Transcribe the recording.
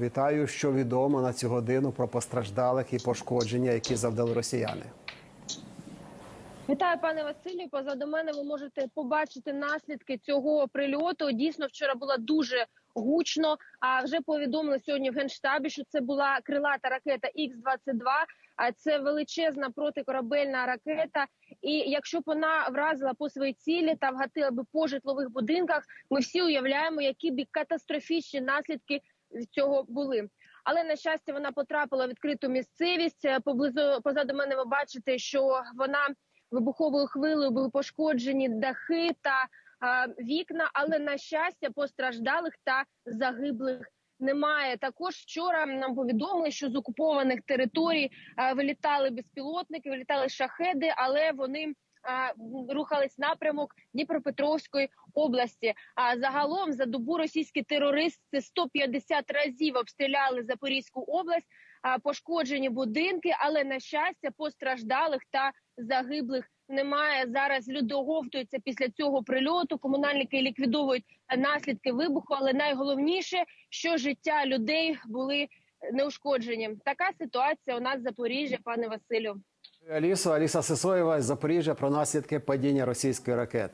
Вітаю, що відомо на цю годину про постраждалих і пошкодження, які завдали росіяни. Вітаю, пане Василію. Позаду мене ви можете побачити наслідки цього прильоту. Дійсно, вчора було дуже гучно. А вже повідомили сьогодні в генштабі, що це була крилата ракета Х-22. А це величезна протикорабельна ракета. І якщо б вона вразила по своїй цілі та вгатила би по житлових будинках, ми всі уявляємо, які б катастрофічні наслідки цього були. Але на щастя, вона потрапила в відкриту місцевість. Е, Поблизу позаду мене ви бачите, що вона вибуховою хвилею були пошкоджені дахи та е, вікна. Але на щастя, постраждалих та загиблих немає. Також вчора нам повідомили, що з окупованих територій е, вилітали безпілотники, вилітали шахеди, але вони рухались напрямок Дніпропетровської області. А загалом за добу російські терористи 150 разів обстріляли Запорізьку область, пошкоджені будинки, але на щастя постраждалих та загиблих немає. Зараз люди оговтуються після цього прильоту. Комунальники ліквідовують наслідки вибуху, але найголовніше, що життя людей були неушкоджені. Така ситуація у нас в Запоріжжі, пане Василю. Алісо, Аліса Сисоєва з Запоріжжя про наслідки падіння російської ракети.